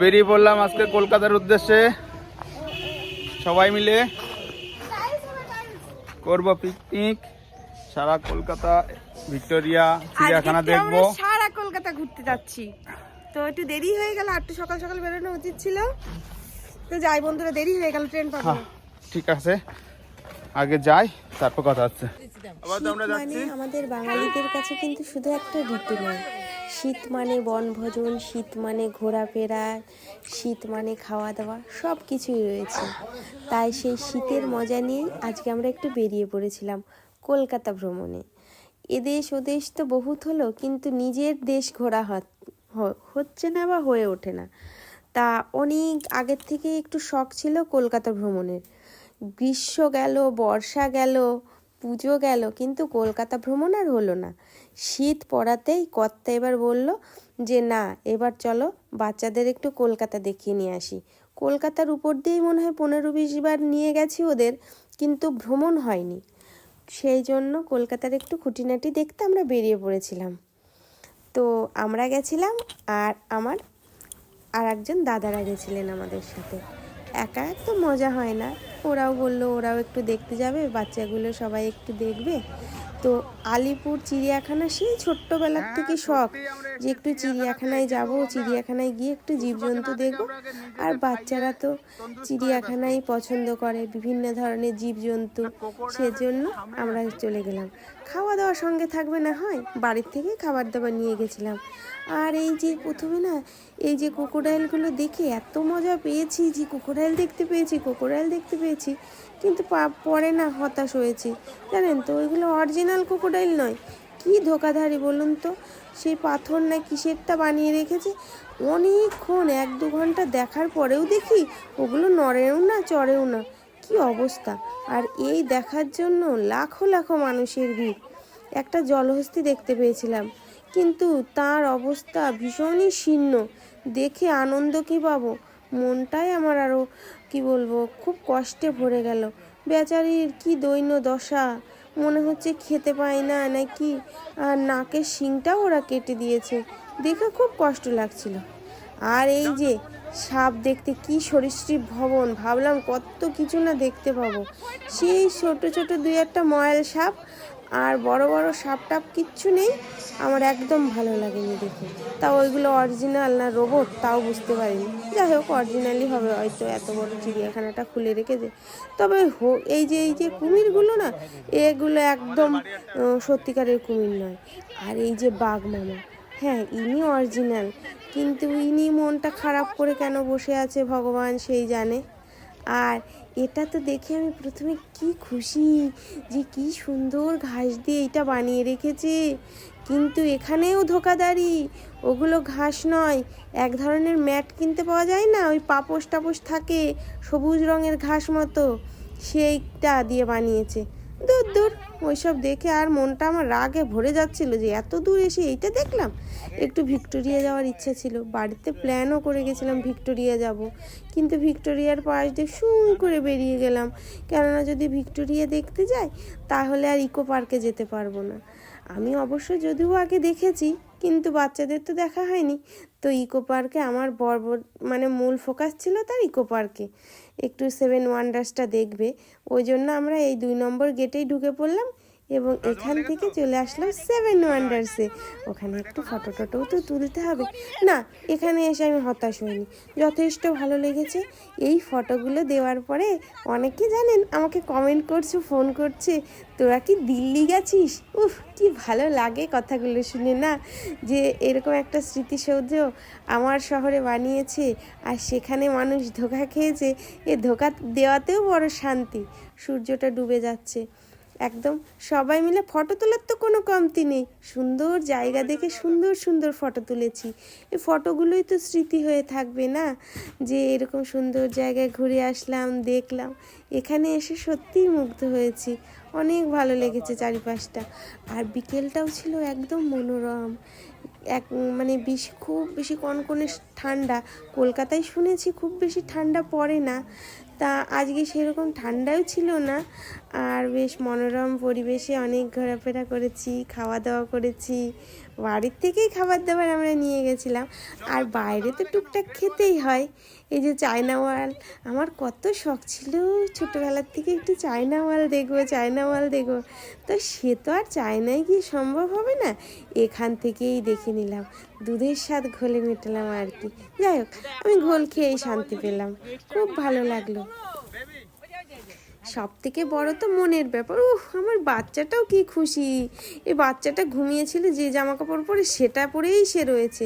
বেরিয়ে পড়লাম আজকে কলকাতার উদ্দেশ্যে। সবাই মিলে করব পিকনিক সারা কলকাতা ভিক্টোরিয়া চিড়িয়াখানা দেখব। সারা কলকাতা ঘুরতে যাচ্ছি। তো একটু দেরি হয়ে গেল আর একটু সকাল সকাল বেরোনো উচিত ছিল। তো যাই বন্ধুরা দেরি হয়ে গেল ট্রেন পাবো। হ্যাঁ, ঠিক আছে। আগে যাই তারপর কথা হচ্ছে। আবার আমরা মানে যাচ্ছি। আমাদের বাঙালিদের কাছে কিন্তু শুধু একটা ঋতু নয়। শীত মানে বনভোজন, শীত মানে ঘোরাফেরা, শীত মানে খাওয়া দাওয়া সব কিছুই রয়েছে। তাই সেই শীতের মজা নিয়েই আজকে আমরা একটু বেরিয়ে পড়েছিলাম কলকাতা ভ্রমণে। এদেশ ওদেশ তো বহুত হলো, কিন্তু নিজের দেশ ঘোরা হচ্ছে না বা হয়ে ওঠে না। তা অনেক আগের থেকে একটু শখ ছিল কলকাতা ভ্রমণের। গ্রীষ্ম গেল, বর্ষা গেল পুজো গেল, কিন্তু কলকাতা ভ্রমণ আর হলো না। শীত পড়াতেই কর্তা এবার বলল যে, না, এবার চলো বাচ্চাদের একটু কলকাতা দেখিয়ে নিয়ে আসি। কলকাতার উপর দিয়েই মনে হয় পনেরো বিশ বার নিয়ে গেছি ওদের, কিন্তু ভ্রমণ হয়নি। সেই জন্য কলকাতার একটু খুঁটিনাটি দেখতে আমরা বেরিয়ে পড়েছিলাম। তো আমরা গেছিলাম আর আমার আর একজন দাদারা গেছিলেন আমাদের সাথে। একা তো মজা হয় না। ওরাও বলল ওরাও একটু দেখতে যাবে বাচ্চাগুলো সবাই একটু দেখবে। তো আলিপুর চিড়িয়াখানা সেই ছোট্টবেলার থেকে শখ যে একটু চিড়িয়াখানায় যাব চিড়িয়াখানায় গিয়ে একটু জীবজন্তু দেখব। আর বাচ্চারা তো চিড়িয়াখানায় পছন্দ করে বিভিন্ন ধরনের জীবজন্তু সেজন্য আমরা চলে গেলাম। খাওয়া দাওয়া সঙ্গে থাকবে না হয় বাড়ির থেকে খাবার দাবার নিয়ে গেছিলাম। আর এই যে প্রথমে না এই যে কোকোডাইলগুলো দেখে এত মজা পেয়েছি যে কোকোডাইল দেখতে পেয়েছি কোকোডাইল দেখতে পেয়েছি। কিন্তু পা- পরে না হতাশ হয়েছি। জানেন তো, ওইগুলো অরিজিনাল কোকোডাইল নয়। কি ধোকাধারি বলুন তো? সেই পাথর না কিসেরটা বানিয়ে রেখেছে? অনেকক্ষণ, এক দু ঘণ্টা দেখার পরেও দেখি ওগুলো নড়েও না, চড়েও না। কি অবস্থা? আর এই দেখার জন্য লাখো লাখো মানুষের ভিড়। একটা জলহস্তি দেখতে পেয়েছিলাম। কিন্তু তার অবস্থা ভীষণই শীর্ণ। দেখে আনন্দ কি পাবো? মনটাই আমার আরও কি বলব, খুব কষ্টে ভরে গেল। বেচারির কি দৈন্য দশা? মনে হচ্ছে খেতে পায় না, নাকি? আর নাকের শিংটাও ওরা কেটে দিয়েছে। দেখে খুব কষ্ট লাগছিল। আর এই যে, সাপ দেখতে কি সরীসৃপ ভবন, ভাবলাম কত কিছু না দেখতে পাবো। সেই ছোট ছোট দুই একটা ময়াল সাপ আর বড় বড় সাপ টাপ কিচ্ছু নেই। আমার একদম ভালো লাগেনি দেখে। তাও ওইগুলো অরিজিনাল না রোবট তাও বুঝতে পারিনি। যাই হোক অরিজিনালি হবে হয়তো এত বড় চিড়িয়াখানাটা খুলে রেখেছে তবে হো- এই যে এই যে কুমিরগুলো না, এগুলো একদম সত্যিকারের কুমির নয়। আর এই যে বাঘ মামা হ্যাঁ ইনি অরিজিনাল কিন্তু ইনি মনটা খারাপ করে কেন বসে আছে ভগবান সেই জানে। আর এটা তো দেখে আমি প্রথমে কি খুশি যে কি সুন্দর ঘাস দিয়ে এটা বানিয়ে রেখেছে। কিন্তু এখানেও ধোকাদারি ওগুলো ঘাস নয়। এক ধরনের ম্যাট কিনতে পাওয়া যায় না, ওই পাপোশ টাপোশ থাকে, সবুজ রঙের ঘাস মতো। সেইটা দিয়ে বানিয়েছে। দূর দূর। ওইসব দেখে আর মনটা আমার রাগে ভরে যাচ্ছিল যে এত দূর এসে এইটা দেখলাম। একটু ভিক্টোরিয়া যাওয়ার ইচ্ছা ছিল। বাড়িতে প্ল্যানও করে গেছিলাম ভিক্টোরিয়া যাব। কিন্তু ভিক্টোরিয়ার পাশ দিয়ে শুন করে বেরিয়ে গেলাম। কেননা যদি ভিক্টোরিয়া দেখতে যাই, তাহলে আর ইকো পার্কে যেতে পারব না। আমি অবশ্য যদিও আগে দেখেছি, কিন্তু বাচ্চাদের তো দেখা হয়নি। তো ইকো পার্কে আমার বর্ব মানে মূল ফোকাস ছিল তার ইকো পার্কে। একটু সেভেন ওয়ান্ডার্সটা দেখবে। ওই জন্য আমরা এই দুই নম্বর গেটেই ঢুকে পড়লাম। এবং এখান থেকে চলে আসলাম সেভেন ওয়ান্ডার্সে ওখানে একটু ফটো টটোও তো তুলতে হবে। না এখানে এসে আমি হতাশ হইনি। যথেষ্ট ভালো লেগেছে। এই ফটোগুলো দেওয়ার পরে অনেকে জানেন আমাকে কমেন্ট করছে ফোন করছে। তোরা কি দিল্লি গেছিস? উফ কি ভালো লাগে কথাগুলো শুনে না। যে এরকম একটা স্মৃতিসৌধ আমার শহরে বানিয়েছে আর সেখানে মানুষ ধোকা খেয়েছে এ ধোকা দেওয়াতেও বড় শান্তি। সূর্যটা ডুবে যাচ্ছে। একদম সবাই মিলে ফটো তোলার তো কোনো কমতি নেই। সুন্দর জায়গা দেখে সুন্দর সুন্দর ফটো তুলেছি। এই ফটোগুলোই তো স্মৃতি হয়ে থাকবে না? যে এরকম সুন্দর জায়গায় ঘুরে আসলাম, দেখলাম। এখানে এসে সত্যিই মুগ্ধ হয়েছি। অনেক ভালো লেগেছে চারিপাশটা। আর বিকেলটাও ছিল একদম মনোরম। এক মানে বেশি, খুব বেশি কনকনে ঠান্ডা। কলকাতায় শুনেছি খুব বেশি ঠান্ডা পড়ে না। তা আজকে সেরকম ঠান্ডাও ছিল না। আর বেশ মনোরম পরিবেশে অনেক ঘোরাফেরা করেছি, খাওয়া দাওয়া করেছি। বাড়ির থেকেই খাবার দাবার আমরা নিয়ে গেছিলাম। আর বাইরে তো টুকটাক খেতেই হয়। এই যে চায়না ওয়াল, আমার কত শখ ছিল ছোটোবেলার থেকে একটু চায়না ওয়াল দেখব, চায়না ওয়াল দেখব। তো সে তো আর চায়নায় কি সম্ভব হবে না। এখান থেকেই দেখে নিলাম, দুধের স্বাদ ঘোলে মেটালাম আর কি। যাই হোক, আমি ঘোল খেয়েই শান্তি পেলাম। খুব ভালো লাগল। সব থেকে বড় তো মনের ব্যাপার। ও আমার বাচ্চাটাও কি খুশি। এই বাচ্চাটা ঘুমিয়েছিল যে জামা কাপড় পরে সেটা পরেই সে রয়েছে।